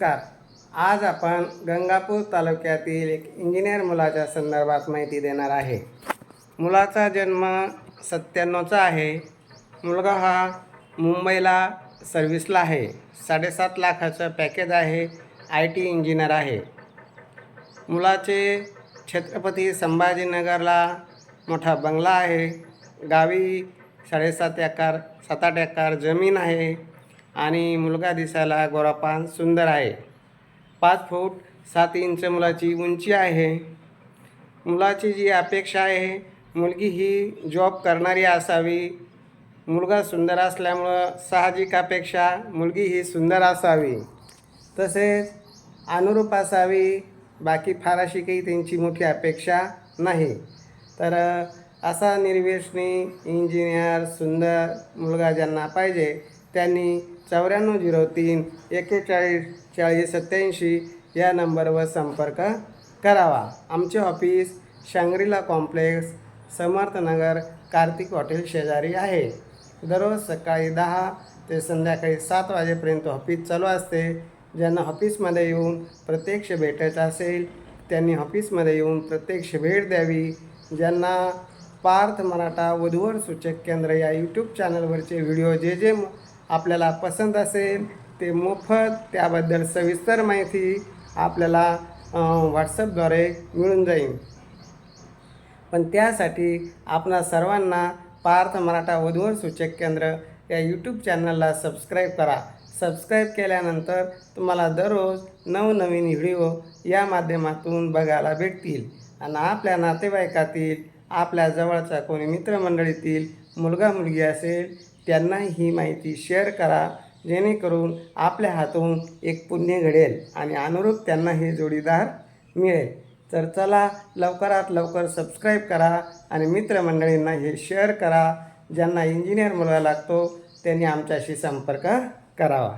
नमस्कार. आज आपण गंगापूर तालुक्यातील एक इंजिनियर मुलाच्या संदर्भात माहिती देणार आहे. मुलाचा जन्म सत्त्याण्णवचा आहे. मुलगा हा मुंबईला सर्व्हिसला आहे. साडेसात लाखाचं पॅकेज आहे. आय टी इंजिनियर आहे. मुलाचे छत्रपती संभाजीनगरला मोठा बंगला आहे. गावी साडेसात एकर सात आठ एकर जमीन आहे. आणि मुलगा दिसायला गोरापान सुंदर आहे. पाच फूट सात इंच मुलाची उंची आहे. मुलाची जी अपेक्षा आहे मुलगी ही जॉब करणारी असावी. मुलगा सुंदर असल्यामुळं साहजिक अपेक्षा मुलगी ही सुंदर असावी. तसेच अनुरूप असावी बाकी फार अशी काही त्यांची मोठी अपेक्षा नाही. तर असा निर्वेशनी इंजिनियर सुंदर मुलगा ज्यांना पाहिजे त्यांनी चौऱ्याण्णव झिरो तीन एक्केचाळीस चाळीस सत्याऐंशी या नंबरवर संपर्क करावा. आमचे office Shangrila complex Samarthnagar Kartik hotel शेजारी आहे. दररोज सकाळी दहा ते संध्याकाळी सात वाजेपर्यंत ऑफिस चालू असते. ज्यांना ऑफिसमध्ये येऊन प्रत्यक्ष भेटायचं असेल त्यांनी ऑफिसमध्ये येऊन प्रत्यक्ष भेट द्यावी. ज्यांना पार्थ मराठा वधूवर सूचक केंद्र या यूट्यूब चॅनलवरचे व्हिडिओ जे जे म- आपल्याला पसंत असेल ते मोफत त्याबद्दल सविस्तर माहिती आपल्याला व्हॉट्सअपद्वारे मिळून जाईल. पण त्यासाठी आपणा सर्वांना पार्थ मराठा वधूवर सूचक केंद्र या यूट्यूब चॅनलला सबस्क्राईब करा. सबस्क्राईब केल्यानंतर तुम्हाला दररोज नवनवीन व्हिडिओ या माध्यमातून बघायला भेटतील. आणि आपल्या नातेवाईकातील आपल्या जवळच्या कोणी मित्रमंडळीतील मुलगा मुलगी असेल त्यांना ही माहिती शेअर करा जेणेकरून आपल्या हातून एक पुण्य घडेल आणि अनुरूप त्यांना हे जोडीदार मिळेल. तर चला लवकरात लवकर सबस्क्राईब करा आणि मित्रमंडळींना हे शेअर करा ज्यांना इंजिनियर मुलगा लागतो त्यांनी आमच्याशी संपर्क करावा.